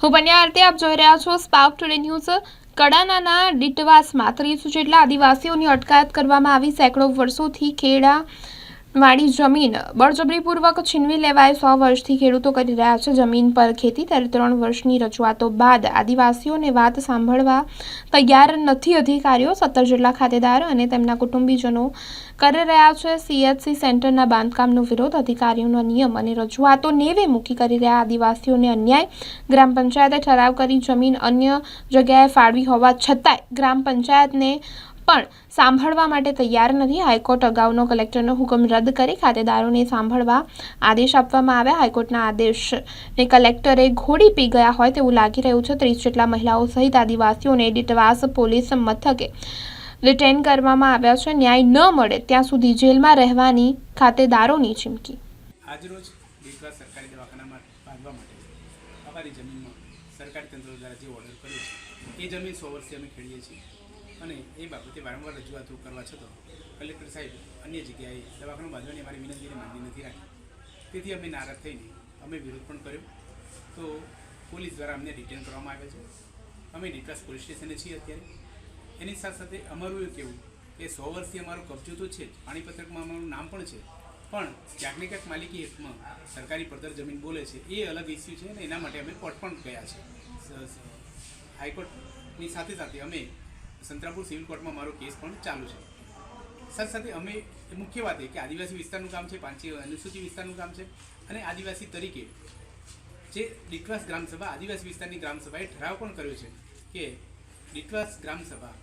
હું બન્યા આરતી, આપ જોઈ રહ્યા છો સ્પાર્ક ટુડે ન્યૂઝ કડાનાના ડીટવાસમાં ત્રીસ જેટલા આદિવાસીઓની અટકાયત કરવામાં આવી, સેંકડો વર્ષોથી ખેડા વાળી જમીન. બળજબરીપૂર્વક છીનવી લેવાય સો વર્ષથી ખેડૂતો કરી રહ્યા છે. જમીન પર ખેતી ત્યારે ત્રણ વર્ષની રજૂઆતો બાદ આદિવાસીઓને વાત સાંભળવા તૈયાર નથી. અધિકારીઓ સત્તર જેટલા ખાતેદાર અને તેમના કુટુંબીજનો કરી રહ્યા છે. સીએચસી સેન્ટરના બાંધકામનો વિરોધ અધિકારીઓના નિયમ અને રજૂઆતો નેવે મૂકી કરી રહ્યા. આદિવાસીઓને અન્યાય. ગ્રામ પંચાયતે ઠરાવ કરી જમીન અન્ય જગ્યાએ ફાળવી હોવા છતાંય ગ્રામ પંચાયતને પણ સાંભળવા માટે તૈયાર નથી. હાઈકોર્ટ અગાઉનો કલેક્ટરનો હુકમ રદ કરી ખાતેદારોને સાંભળવા આદેશ આપવામાં આવ્યા. હાઈકોર્ટના આદેશને કલેક્ટરે ઘોડી પી ગયા હોય તેવું લાગી રહ્યું છે. ત્રીસ જેટલા મહિલાઓ સહિત આદિવાસીઓને ડીટવાસ પોલીસ મથકે રિટેન કરવામાં આવ્યા છે. ન્યાય ન મળે ત્યાં સુધી જેલમાં રહેવાની ખાતેદારોની ચીમકી. આજરોજ દીકરા સરકારી દવાખાનામાં બાંધવા માટે અમારી જમીનમાં સરકારી તંત્ર દ્વારા જે ઓર્ડર કર્યો છે, એ જમીન સો વર્ષથી અમે ખેડીએ છીએ. અને એ બાબતે વારંવાર રજૂઆતો કરવા છતાં કલેક્ટર સાહેબ અન્ય જગ્યાએ દવાખાનું બાંધવાની અમારી વિનંતીને માન્ય નથી રાખી. તેથી અમે નારાજ થઈને અમે વિરોધ પણ કર્યો. તો પોલીસ દ્વારા અમને રિટર્ન કરવામાં આવ્યા છે. અમે ડિટ્રાસ પોલીસ સ્ટેશને છીએ અત્યારે. એની સાથે સાથે અમારું એવું કહેવું કે સો વર્ષથી અમારો કબજો તો છે જ. પાણીપત્રકમાં અમારું નામ પણ છે. પણ ક્યાંક ને ક્યાંક માલિકી હેઠમાં સરકારી પડતર જમીન બોલે છે એ અલગ ઇસ્યુ છે અને એના માટે અમે કોર્ટ પણ ગયા છે. હાઈકોર્ટની સાથે સાથે અમે સંતરામપુર સિવિલ કોર્ટમાં મારો કેસ પણ ચાલુ છે. સાથે સાથે અમે મુખ્ય વાત એ કે આદિવાસી વિસ્તારનું કામ છે પાંચી અનુસૂચિત વિસ્તારનું કામ છે અને આદિવાસી તરીકે જે ડીટવાસ ગ્રામસભા, આદિવાસી વિસ્તારની ગ્રામસભાએ ઠરાવ પણ કર્યો છે કે ડીટવાસ ગ્રામસભા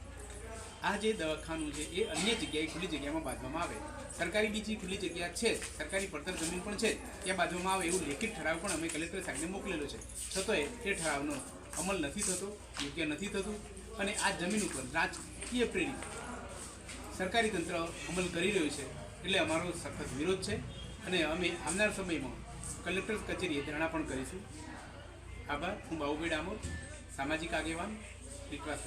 આ જે દવાખાનું છે એ અન્ય જગ્યાએ ખુલ્લી જગ્યામાં બાંધવામાં આવે. સરકારી બીજી ખુલ્લી જગ્યા છે સરકારી પડતર જમીન પણ છે ત્યાં બાંધવામાં આવે એવું લેખિત ઠરાવ પણ અમે કલેક્ટર સાહેબને મોકલેલો છે. છતાંય એ ઠરાવનો અમલ નથી થતો, યોગ્ય નથી થતું અને આ જમીન ઉપર રાજકીય પ્રેરિત સરકારી તંત્ર અમલ કરી રહ્યું છે એટલે અમારો સખત વિરોધ છે. અને અમે આવનાર સમયમાં કલેક્ટર કચેરીએ ધરણા પણ કરીશું. આભાર. હું બાહુભાઈ ડામોર સામાજિક આગેવાન ગામ